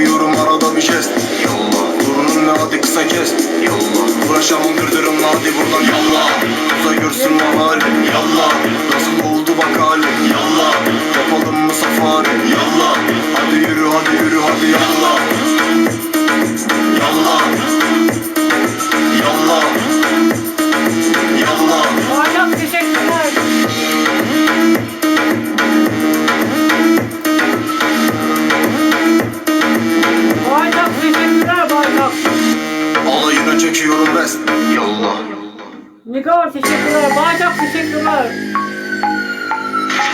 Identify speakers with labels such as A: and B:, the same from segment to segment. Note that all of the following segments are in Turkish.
A: yapıyorum arada bir jest. Yallah ne hadi kısa kes. Yallah Uğraşamam kırdırım hadi buradan yallah. Uza görsün ne halim Yallah. Nasıl oldu bak halim Yallah. Yapalım mı safari Yallah. Hadi yürü hadi yürü hadi Yallah Çekiyorum best Yallah
B: Nigar teşekkürler. Bayrak teşekkürler.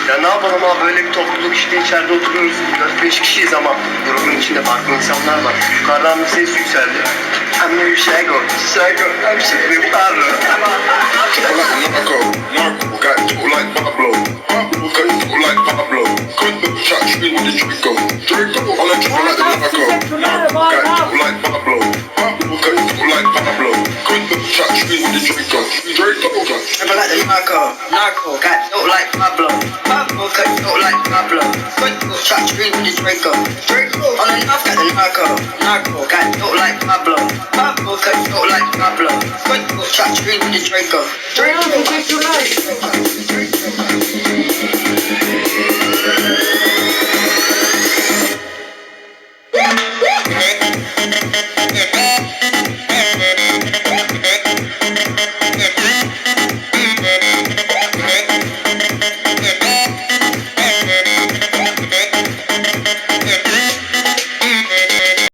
C: Ya ne yapalım abi böyle bir topluluk işte içeride oturuyoruz. 4-5 kişiyiz ama grubun içinde farklı insanlar var. Yukarıdan bir ses yükseldi.
D: Like Pablo. Pablo got people like Pablo. Couldn't the shot screen with the Draco. Draco like Couldn't the shot screen with the Draco. Draco got
C: like the Narco, Narco, got dope like Pablo. Pablo cut dope like Pablo. Good dope, shot screen with the Draco. Draco on the north got the Narco, Narco, got dope like Pablo. Pablo cut dope like Pablo. Good dope, shot screen with the Draco. Draco.
B: teşekkürler.